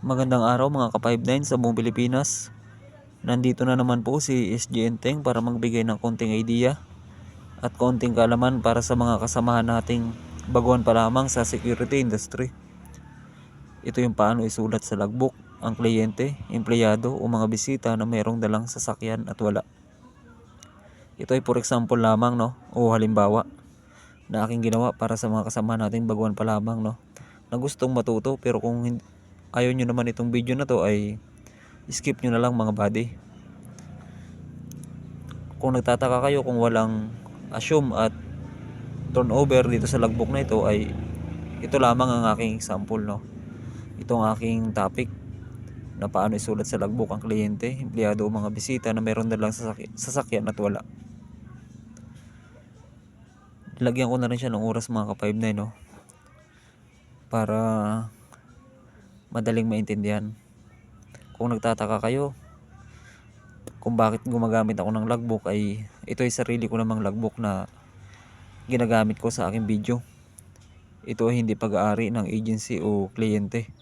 Magandang araw mga ka-59 sa buong Pilipinas. Nandito na naman po si SG Enteng para magbigay ng konting idea at konting kalaman para sa mga kasamahan nating baguhan pa lamang sa security industry. Ito yung paano isulat sa logbook ang kliyente, empleyado o mga bisita na mayroong dalang sasakyan at wala. Ito ay for example lamang no o halimbawa na aking ginawa para sa mga kasama nating baguhan pa lamang no na gustong matuto pero kung hin- ayaw nyo naman itong video na to ay skip nyo na lang mga buddy. Kung nagtataka kayo kung walang assume at turnover dito sa logbook na ito ay ito lamang ang aking example no? Ito ang aking topic na paano isulat sa logbook ang kliyente, empleyado o mga bisita na meron dalang sasakyan, sasakyan at wala. Lagyan ko na rin siya ng oras mga ka-59 no? Para madaling maintindihan. Kung nagtataka kayo kung bakit gumagamit ako ng logbook ay ito ay sarili ko namang logbook na ginagamit ko sa aking video. Ito ay hindi pag-aari ng agency o kliyente.